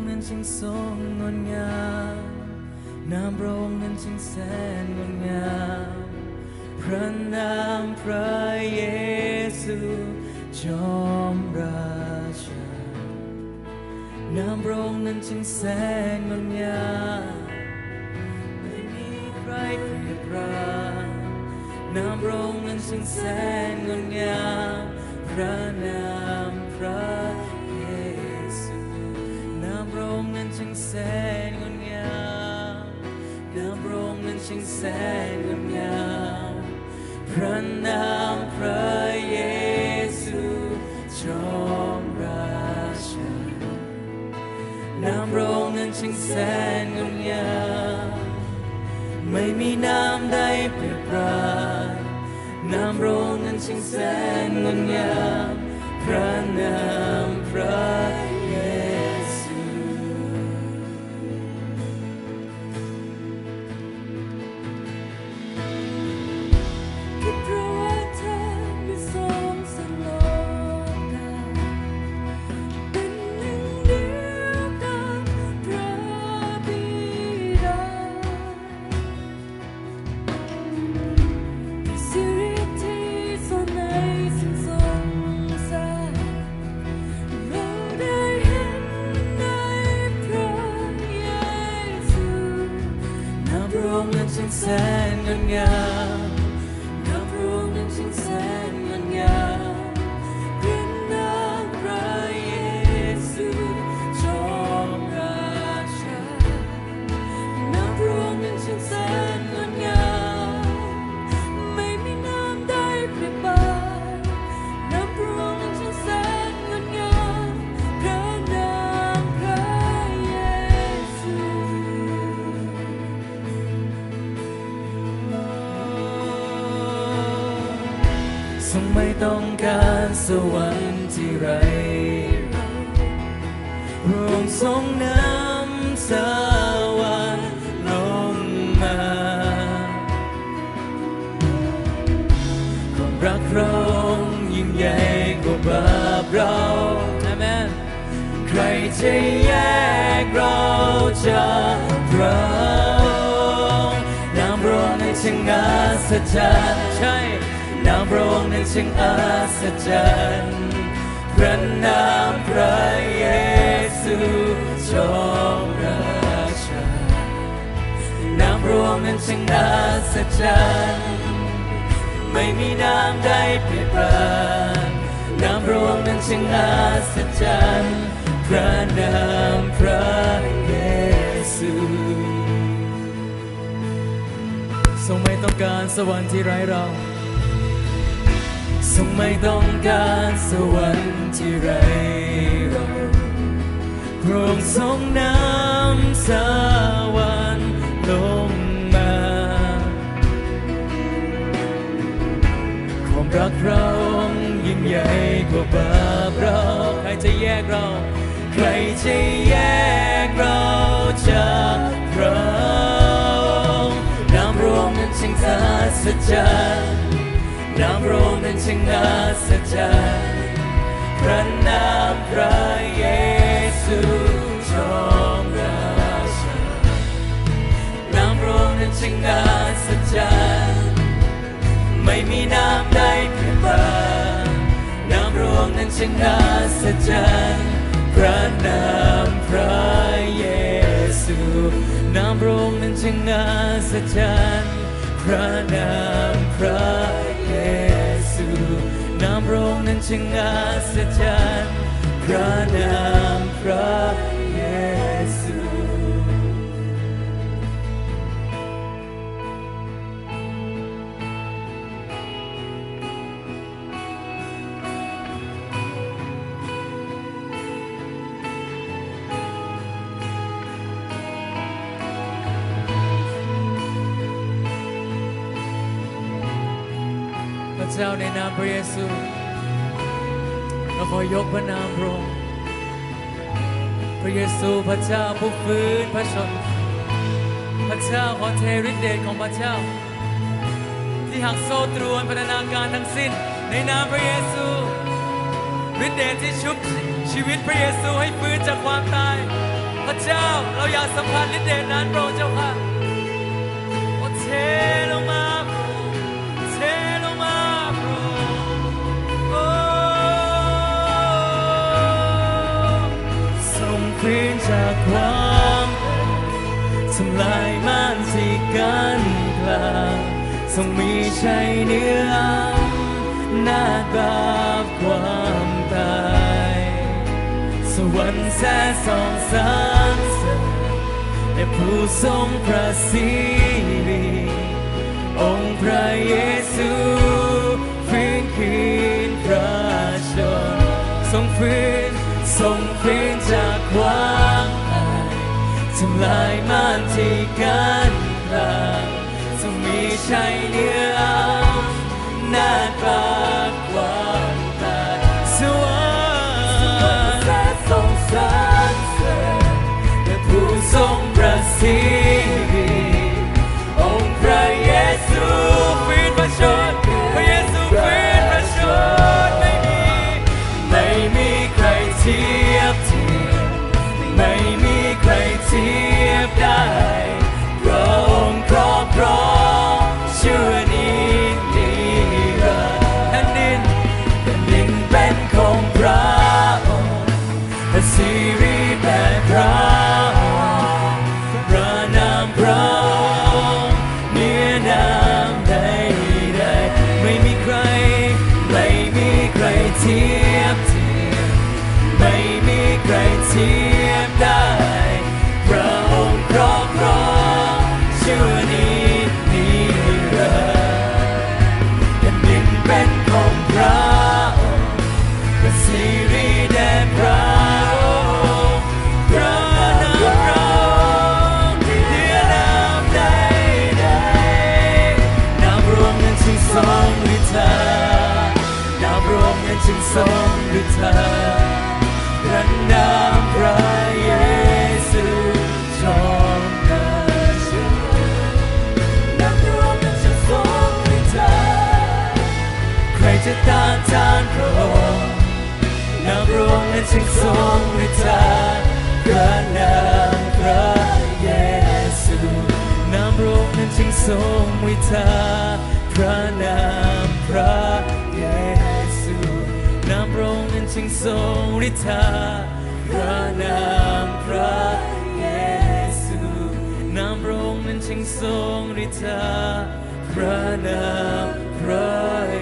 ค์นั้นช่างทรงงดงามน้ำพระองค์นั้นช่างแสนงดงามพระนามพระเยซูจอมราชาน้ำพระองค์นั้นช่างแสนงดงามไม่มีใครเปรียบปรานน้ำพระองค์นั้นช่างแสนงดงามพระนาม แสนงามพระนามพระเยซูจอมราชาน้ำพระองค์นั้นช่างแสนงดงามไม่มีน้ำใดเปรียบปรานน้ำพระองค์นั้นช่างแสนงดงามพระนาม น ไม่ต้องการสวรรค์ที่ไรระองทรงน้ำสวรรค์ลงมาความรักเรายิ่งใหญ่กว่าบาปเราใครจะแยกเราจากพระองค์น้ำระองค์นั้นช่างอัศจรรย์ใช่ น้ำพระองค์นั้นช่างอัศจรรย์พระนามพระเยซูจอมราชาน้ำพระองค์นั้นช่างอัศจรรย์ไม่มีน้ำใดเปรียบปรานน้ำพระองค์นั้นช่างอัศจรรย์พระนามพระเยซูทรงไม่ต้องการสวรรค์ที่ไร้เรา ทรงไม่ต้องการสวรรค์ที่ไร้เราพระองค์ทรงนำสวรรค์ลงมา ความรักเรายิ่งใหญ่กว่าบาปเราใครจะแยกเรา ใครจะแยกเราจากพระองค์น้ำระองนั้นช่างอัศจรร ช่างอัศจรรย์พระนามพระเยซูจอมราชาน้ำพระองค์นั้นช่างอัศจรรย์ไม่มีน้ำใดเปรียบานน้ำพระองค์นั้นช่างอัศจรรย์พระนามพระเยซูน้ำพระองค์นั้นช่างอัศจรรย์พระนามพระ เยซูน้ำพระองค์นั้นช่างอัศจรรย์พระนา จ้าในนามพระเยซู เราขอยกพระนามพระองค์พระเยซูพระเจ้าผู้ฟื้นพระชน พระเจ้าขอเทฤทธิเดชของพระเจ้า ที่หักโซ่ตรวนพัฒนาการทั้งสิ้น ในนามพระเยซูฤทธิเดชที่ชุบชีวิตพระเยซูให้ฟื้นจากความตาย พระเจ้าเราอยากสัมผัสฤทธิ์เดชนั้นพระองค์เจ้าค่ะโอเทลงมา จากความทำลายม่านที่กันกลางทรงมีชัยเหนื้อหน้าบาปความตายสวรรค์แสสองสารเสริญแต่ผู้ทรงพระสิริองค์พระเยซูฟื้นคืนพระชนทรงฟื้นทรงฟื้นจากความตา ทำลายมานที่กันกลางทรงมีชัยเหนือหน้าบาปความตายสวรรค์และทรงสรรเสริญและผู้ทรงประสิทธิ์องค์พระเยซูฟื้นพระชนพระเยซูฟื้นพระชนไม่มี ไม่มีใครทียบเทีาพระนามพระเยซูจอมเกิดช่วยนับรวมนั้นจะทรงฤทธาใครจะต้านทานพระองค์นับรวมนั้นจึงทรงฤทธาพระนามพระเยซูนามรวมนั้นจึงทรงฤทธาพระนามพระเยซูนามพระอง จึงทรงฤทธาพระนามพระเยซูนามพระองค์นั้นจึงทรงฤทธาพระนามพระเ